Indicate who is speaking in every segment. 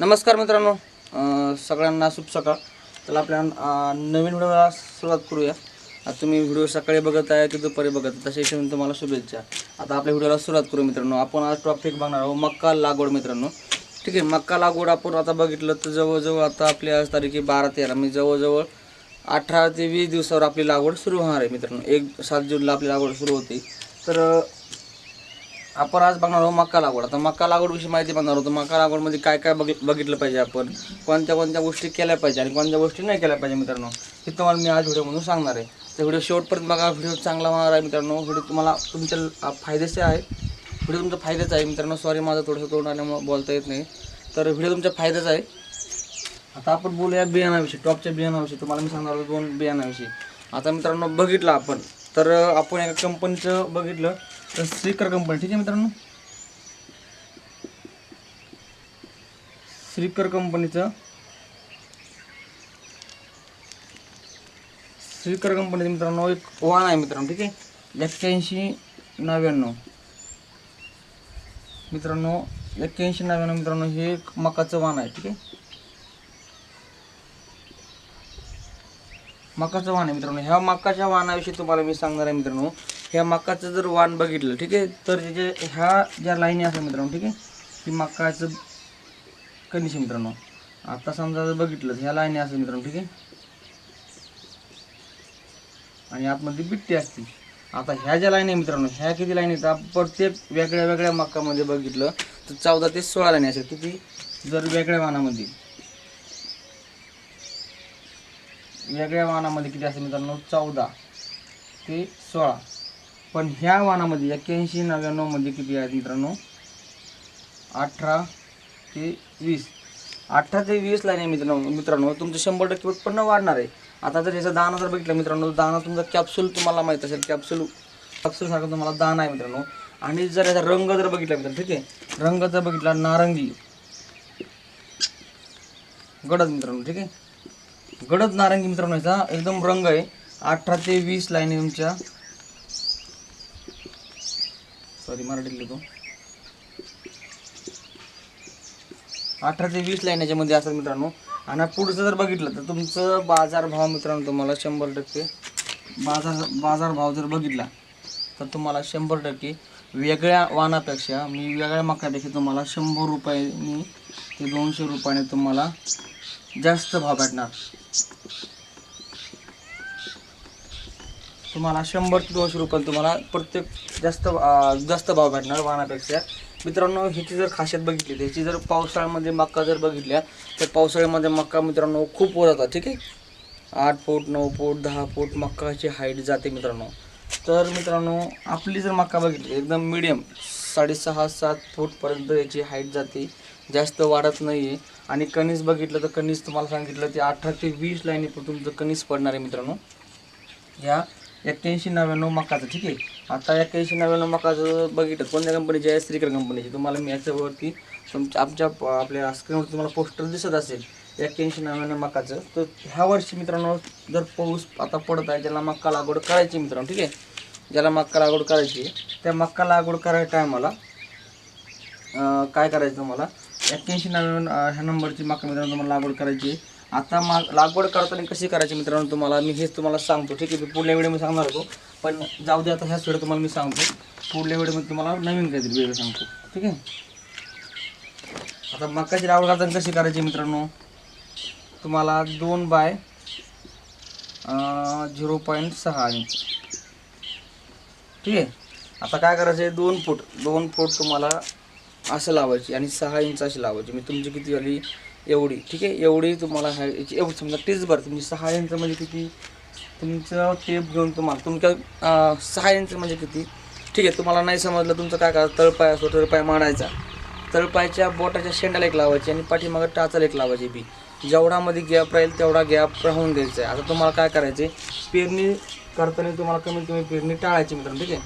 Speaker 1: नमस्कार मित्रांनो. सगळ्यांना शुभ सकाळ. तर आपल्या नवीन व्हिडिओला सुरुवात करूया. आता तुम्ही व्हिडिओ सकाळी बघत आहे की दुपारी बघत आहे तशा हिशोबाने तुम्हाला शुभेच्छा. आता आपल्या व्हिडिओला सुरुवात करू मित्रांनो. आपण आज टॉपिक बघणार आहोत मक्का लागवड मित्रांनो. ठीक आहे मक्का लागवड आपण आता बघितलं तर जवळजवळ आता आपली आज तारीख आहे बारा तेरा. म्हणजे जवळजवळ अठरा ते वीस दिवसावर आपली लागवड सुरू होणार आहे मित्रांनो. एक सात जूनला आपली लागवड सुरू होती. तर आपण आज बघणार आहोत मक्का लागवड. आता मक्का लागवडविषयी माहिती बघणार होतो मक्का लागवडमध्ये काय काय बघ बघितलं पाहिजे आपण? कोणत्या कोणत्या गोष्टी केल्या पाहिजे आणि कोणत्या गोष्टी नाही केल्या पाहिजे मित्रांनो? हे तुम्हाला मी आज व्हिडिओमधून सांगणार आहे. तर व्हिडिओ शेवटपर्यंत बघा. व्हिडिओ चांगला होणार आहे मित्रांनो. व्हिडिओ तुम्हाला तुमच्या फायद्याचे आहे. व्हिडिओ तुमचा फायद्याचा आहे मित्रांनो. सॉरी माझं थोडंसं तोंड आल्यामुळे बोलता येत नाही. तर व्हिडिओ तुमच्या फायद्याचा आहे. आता आपण बोलूया बियाणाविषयी टॉपच्या बियाणाविषयी. तुम्हाला मी सांगणार होतो दोन बियाणाविषयी. आता मित्रांनो बघितलं आपण. तर आपण एका कंपनीचं बघितलं. तर श्रीकर कंपनी ठीक आहे मित्रांनो? श्रीकर कंपनीचं श्रीकर कंपनीचं मित्रांनो एक वाण आहे मित्रांनो ठीक आहे? एक्क्याऐंशी नव्याण्णव. मित्रांनो एक्क्याऐंशी नव्याण्णव मित्रांनो हे एक मकाचं वाण आहे ठीक आहे? मकाचं वाण आहे मित्रांनो ह्या मकाच्या वाणाविषयी तुम्हाला मी सांगणार आहे मित्रांनो. ह्या मकाचं जर वाण बघितलं ठीक आहे? तर जे ह्या ज्या लाईनी असतात मित्रांनो ठीक आहे? ती मकाचं कनिश मित्रांनो. आता समजा जर बघितलं ह्या लाईनी असतात मित्रांनो ठीक आहे? आणि आतमध्ये बिट्टी असते. आता ह्या ज्या लाईन आहे मित्रांनो ह्या किती लाईन येतात प्रत्येक वेगळ्या वेगळ्या मक्कामध्ये बघितलं तर चौदा ते सोळा लाईन असेल किती? जर वेगळ्या वाहनामध्ये वेगळ्या वाहनामध्ये किती असेल मित्रांनो? चौदा ते सोळा. पण ह्या वाहनामध्ये एक्क्याऐंशी नव्याण्णवमध्ये किती आहेत मित्रांनो? अठरा ते वीस. अठरा ते वीस लाईन आहे मित्रांनो मित्रांनो तुमचं शंभर टक्के उत्पन्न वाढणार आहे. आता जर ह्याचा दाना जर बघितलं मित्रांनो दाना तुमचा कॅप्सूल तुम्हाला माहीत असेल कॅप्सूल कॅप्सूलसारखं तुम्हाला दाना आहे मित्रांनो. आणि जर याचा रंग जर बघितला मित्रांनो ठीक आहे? रंग जर बघितला नारंगी. गडद मित्रांनो ठीक आहे? गडद नारंगी मित्रांनो याचा एकदम रंग आहे. अठरा ते वीस लाईन आहे तुमच्या. सॉरी मराठीत लिहितो. अठरा ते वीस लाईन याच्यामध्ये असतात मित्रांनो. आणि पुढचं जर बघितलं तर तुमचं बाजारभाव मित्रांनो तुम्हाला शंभर टक्के बाजार बाजारभाव जर बघितला तर तुम्हाला शंभर टक्के वेगळ्या वाहनापेक्षा मी वेगळ्या मकापेक्षा तुम्हाला शंभर रुपयाने ते दोनशे रुपयाने तुम्हाला जास्त भाव भेटणार. तुम्हाला शंभर ते दोनशे रुपये तुम्हाला प्रत्येक जास्त जास्त भाव भेटणार वाहनापेक्षा. मित्रांनो ह्याची जर खासियत बघितली ह्याची जर पावसाळ्यामध्ये मक्का जर बघितल्या तर पावसाळ्यामध्ये मक्का मित्रांनो खूप वर जातात ठीक आहे? आठ फूट नऊ फूट दहा फूट मक्काची हाईट जाते मित्रांनो. तर मित्रांनो आपली जर मक्का बघितली एकदम मिडियम साडेसहा सात फूटपर्यंत याची हाईट जाते. जास्त वाढत नाही आहे आणि कणीस बघितलं तर कणीस तुम्हाला सांगितलं ते अठरा ते वीस लाईनी तुमचं कणीस पडणार आहे मित्रांनो. ह्या एक्क्याऐंशी नव्याण्णव मकाचं ठीक आहे? आता एक्क्याऐंशी नव्याण्णव मकाचं बघितलं कोणत्या कंपनीचे आहे? श्रीकर कंपनीचे तुम्हाला मी याच्यावरती तुमच्या आमच्या आपल्या स्क्रीनवर तुम्हाला पोस्टर दिसत असेल एक्क्याऐंशी नव्याण्णव मकाचं. तर ह्या वर्षी मित्रांनो जर पाऊस आता पडत आहे ज्याला मक्का लागवड करायची मित्रांनो ठीक आहे? ज्याला मक्का लागवड करायची आहे, त्या मक्का लागवड करायच्या टायमाला काय करायचं तुम्हाला? एक्क्याऐंशी नव्याण्णव ह्या नंबरची मक्का मित्रांनो तुम्हाला लागवड करायची आहे. आता मा लागवड करताना कशी करायची मित्रांनो तुम्हाला? मी हेच तुम्हाला सांगतो. ठीक आहे मी पुढल्या वेळी मी सांगणार होतो. पण जाऊ दे आता ह्याच व्हिडिओ तुम्हाला मी सांगतो. पुढल्या व्हिडिओमध्ये तुम्हाला नवीन काहीतरी वेगळं सांगतो. ठीक आहे? आता मकाची लागवड करताना कशी करायची मित्रांनो? तुम्हाला दोन बाय झिरो पॉईंट सहा इंच ठीक आहे? आता काय करायचं आहे? दोन फूट दोन फूट तुम्हाला असं लावायची आणि सहा इंच अशी लावायची. मी तुमची किती झाली? एवढी ठीक आहे? एवढी तुम्हाला ह्या याची एवढी समजा टीच भर तुमची सहा इंच म्हणजे किती? तुमचं टेप घेऊन तुम्हाला तुमच्या सहा इंच म्हणजे किती? ठीक आहे तुम्हाला नाही समजलं तुमचं काय करा तळपाय असतो तळपाय मांडायचा. तळपायच्या बोटाच्या शेंडाला एक लावायची आणि पाठीमागं टाचाला एक लावायची बी. जेवढामध्ये गॅप राहील तेवढा गॅप राहून द्यायचा आहे. आता तुम्हाला काय करायचं आहे? पेरणी करताना तुम्हाला कमीत कमी पेरणी टाळायची मित्रांनो ठीक आहे?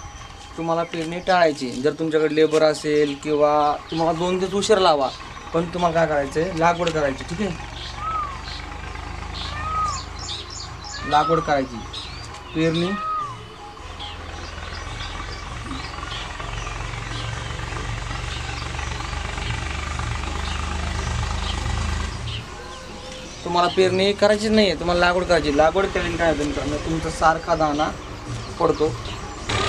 Speaker 1: तुम्हाला पेरणी टाळायची जर तुमच्याकडे लेबर असेल किंवा तुम्हाला दोन दिवस उशीर लावा पण तुम्हाला काय करायचं आहे लागवड करायची ठीक आहे? लागवड करायची. पेरणी. तुम्हाला पेरणी करायची नाही आहे तुम्हाला लागवड करायची. लागवड केल्याने काय होतं मित्रांनो तुमचा सारखा दाणा पडतो.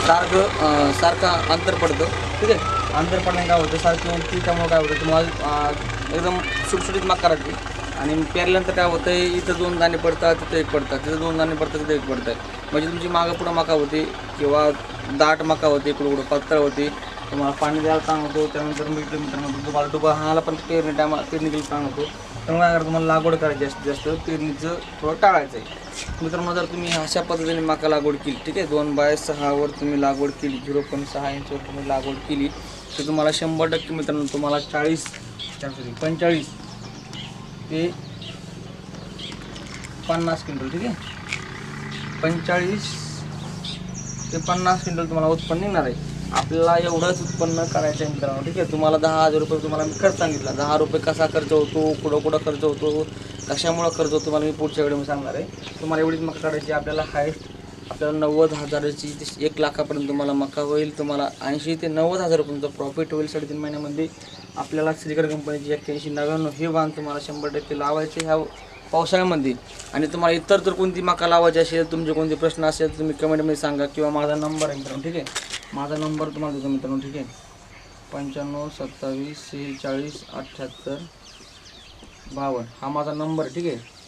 Speaker 1: सारखं सारखा अंतर पडतं ठीक आहे? अंतर पडल्याने काय होतं सारखं उंची त्यामुळे काय होतं तुम्हाला एकदम सुटसुटीत मका राहते आणि पेरल्यानंतर काय होतं इथं दोन दाणे पडतात तिथं एक पडतात तिथं दोन दाणे पडतात तिथं एक पडतात. म्हणजे तुमची मागं पुढं मका होती किंवा दाट मका होती इकडं कुठं पातळ होती तुम्हाला पाणी द्यायला ताण होतो त्यानंतर मी मित्रांनो तुम्हाला डुबा हाणाला पण पेरणी टायमा पेरणी केली ताण होतो. त्यामुळे काय तुम्हाला लागवड करायची जास्त जास्त पेरणीचं थोडं टाळायचं आहे. मित्रांनो जर तुम्ही अशा पद्धतीने मका लागवड केली ठीक आहे दोन बाय सहावर तुम्ही लागवड केली झिरो पॉईंट सहा इंचवर तुम्ही लागवड केली तर तुम्हाला शंभर टक्के मित्रांनो तुम्हाला चाळीस सॉरी पंचेचाळीस ते पन्नास क्विंटल ठीक आहे? पंचेचाळीस ते पन्नास क्विंटल तुम्हाला उत्पन्न निघणार आहे. आपल्याला एवढंच उत्पन्न करायचं आहे मित्रांनो ठीक आहे? तुम्हाला दहा हजार रुपये तुम्हाला मी खर्च सांगितला. दहा रुपये कसा खर्च होतो कुठं कुठं खर्च होतो कशामुळं खर्च होतो तुम्हाला मी पुढच्या वेळी मी सांगणार आहे. तुम्हाला एवढीच मग काढायची आपल्याला हायस्ट आपल्याला नव्वद हजाराची ते एक लाखापर्यंत तुम्हाला मका होईल तुम्हाला ऐंशी ते नव्वद हजारापर्यंत प्रॉफिट होईल साडेतीन महिन्यामध्ये. आपल्याला श्रीकर कंपनीची एक्क्याऐंशी नव्याण्णव हे वाहन तुम्हाला शंभर टक्के लावायचे ह्या पावसाळ्यामध्ये. आणि तुम्हाला इतर जर कोणती मका लावायची असेल तुमचे कोणते प्रश्न असेल तुम्ही कमेंटमध्ये सांगा किंवा माझा नंबर आहे मित्रांनो ठीक आहे? माझा नंबर तुम्हाला देतो मित्रांनो ठीक आहे? पंच्याण्णव सत्तावीस सेहेचाळीस अठ्ठ्याहत्तर बावन्न. हा माझा नंबर ठीक आहे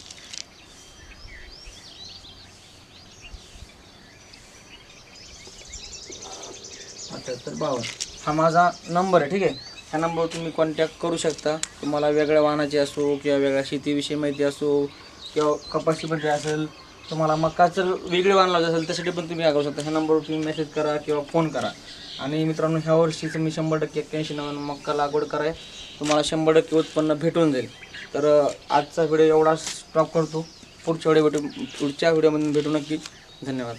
Speaker 1: अठ्ठ्याहत्तर बावन्न हा माझा नंबर आहे ठीक आहे? ह्या नंबरवर तुम्ही कॉन्टॅक्ट करू शकता. तुम्हाला वेगळ्या वाहनाची असो किंवा वेगळ्या शेतीविषयी माहिती असो किंवा कपाशीमध्ये असेल तुम्हाला मकाचं वेगळे वाहन लावायचं असेल त्यासाठी पण तुम्ही करू शकता. ह्या नंबरवर तुम्ही मेसेज करा किंवा फोन करा. आणि मित्रांनो ह्या वर्षी मी शंभर टक्के एक्क्याऐंशी नव्यानं मक्का लागवड कराय. तुम्हाला शंभर टक्के उत्पन्न भेटून जाईल. तर आजचा व्हिडिओ एवढा स्टॉप करतो. पुढच्या व्हिडिओ भेटू पुढच्या व्हिडिओमध्ये भेटू नक्की. धन्यवाद.